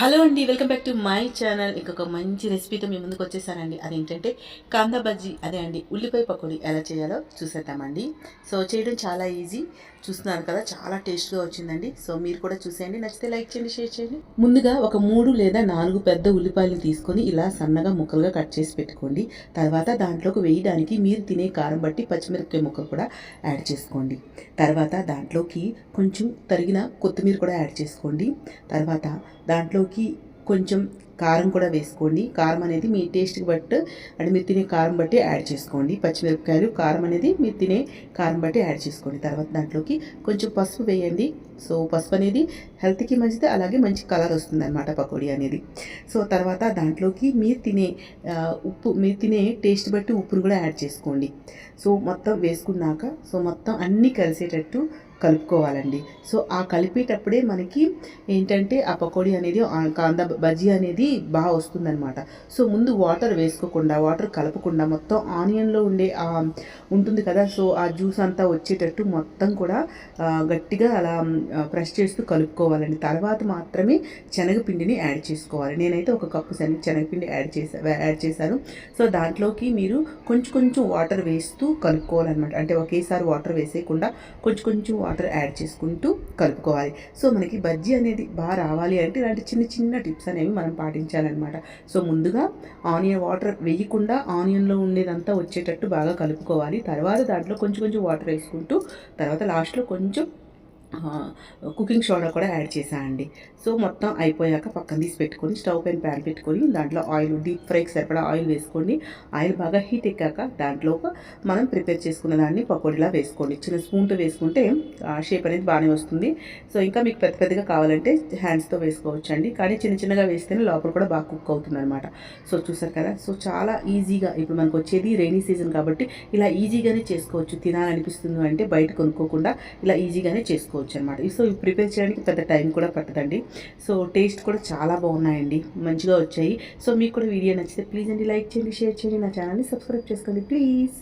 Hello అండి welcome back to my channel. ఇంకొక మంచి రెసిపీతో మీ ముందుకు వచ్చేసానండి. అదేంటంటే కాందా బజ్జీ అదే అండి ఉల్లిపాయ పకోడీ ఎలా చేయాలో చూసేద్దామండి. సో చేయడం చాలా ఈజీ. చూస్తున్నారు కదా చాలా టేస్ట్గా వచ్చిందండి. సో మీరు కూడా చూసేయండి. నచ్చితే లైక్ చేయండి షేర్ చేయండి. ముందుగా ఒక మూడు లేదా నాలుగు పెద్ద ఉల్లిపాయలు తీసుకొని ఇలా సన్నగా ముక్కలుగా కట్ చేసి పెట్టుకోండి. తర్వాత దాంట్లోకి వేయడానికి మీరు తినే కారం బట్టి పచ్చిమిరపకాయ ముక్కలు కూడా యాడ్ చేసుకోండి. తర్వాత దాంట్లోకి కొంచెం తరిగిన కొత్తిమీర కూడా యాడ్ చేసుకోండి. తర్వాత దాంట్లో దాంట్లోకి కొంచెం కారం కూడా వేసుకోండి. కారం అనేది మీ టేస్ట్కి బట్టి అంటే మీరు తినే కారం బట్టి యాడ్ చేసుకోండి. పచ్చిమిరపకాయలు కారం అనేది మీరు తినే కారం బట్టి యాడ్ చేసుకోండి. తర్వాత దాంట్లోకి కొంచెం పసుపు వేయండి. సో పసుపు అనేది హెల్త్కి మంచిది అలాగే మంచి కలర్ వస్తుంది అనమాట పకోడీ అనేది. సో తర్వాత దాంట్లోకి మీరు తినే ఉప్పు మీరు తినే టేస్ట్ బట్టి ఉప్పును కూడా యాడ్ చేసుకోండి. సో మొత్తం వేసుకున్నాక సో మొత్తం అన్నీ కలిసేటట్టు కలుపుకోవాలండి. సో ఆ కలిపేటప్పుడే మనకి ఏంటంటే ఆ పకోడీ అనేది కాంద బజ్జీ అనేది బాగా వస్తుందన్నమాట. సో ముందు వాటర్ వేసుకోకుండా వాటర్ కలపకుండా మొత్తం ఆనియన్లో ఉండే ఉంటుంది కదా సో ఆ జ్యూస్ అంతా వచ్చేటట్టు మొత్తం కూడా గట్టిగా అలా ప్రెస్ చేస్తూ కలుపుకోవాలండి. తర్వాత మాత్రమే శనగపిండిని యాడ్ చేసుకోవాలి. నేనైతే ఒక కప్పు శనగ శనగపిండి యాడ్ చేసా యాడ్ చేశాను. సో దాంట్లోకి మీరు కొంచెం కొంచెం వాటర్ వేస్తూ కలుపుకోవాలన్నమాట. అంటే ఒకేసారి వాటర్ వేసేయకుండా కొంచెం కొంచెం వాటర్ యాడ్ చేసుకుంటూ కలుపుకోవాలి. సో మనకి బజ్జీ అనేది బాగా రావాలి అంటే ఇలాంటి చిన్న చిన్న టిప్స్ అనేవి మనం పాటించాలన్నమాట సో ముందుగా ఆనియన్ వాటర్ వేయకుండా ఆనియన్లో ఉండేదంతా వచ్చేటట్టు బాగా కలుపుకోవాలి. తర్వాత దాంట్లో కొంచెం కొంచెం వాటర్ వేసుకుంటూ తర్వాత లాస్ట్లో కొంచెం కుకింగ్ సోడా కూడా యాడ్ చేశానండి. సో మొత్తం అయిపోయాక పక్కన తీసి పెట్టుకొని స్టవ్ పైన ప్యాన్ పెట్టుకొని దాంట్లో ఆయిల్ డీప్ ఫ్రైకి సరిపడా ఆయిల్ వేసుకోండి. ఆయిల్ బాగా హీట్ ఎక్కాక దాంట్లో మనం ప్రిపేర్ చేసుకున్న దాన్ని పకోడీలా వేసుకోండి. చిన్న స్పూన్తో వేసుకుంటే షేప్ అనేది బాగానే వస్తుంది. సో ఇంకా మీకు పెద్ద పెద్దగా కావాలంటే హ్యాండ్స్తో వేసుకోవచ్చు అండి కానీ చిన్న చిన్నగా వేస్తేనే లోపల కూడా బాగా కుక్ అవుతుంది అనమాట సో చూసారు కదా? సో చాలా ఈజీగా ఇప్పుడు మనకు వచ్చేది రైనీ సీజన్ కాబట్టి ఇలా ఈజీగానే చేసుకోవచ్చు. తినాలనిపిస్తుంది అంటే బయట కొనుక్కోకుండా ఇలా ఈజీగానే చేసుకోవచ్చు. చేసుకోవచ్చు అనమాట సో ఇవి ప్రిపేర్ చేయడానికి పెద్ద టైం కూడా పట్టదండి. సో టేస్ట్ కూడా చాలా బాగున్నాయండి. మంచిగా వచ్చాయి. సో మీకు కూడా వీడియో నచ్చితే ప్లీజ్ అండి లైక్ చేయండి షేర్ చేయండి నా ఛానల్ని సబ్స్క్రైబ్ చేసుకోండి ప్లీజ్.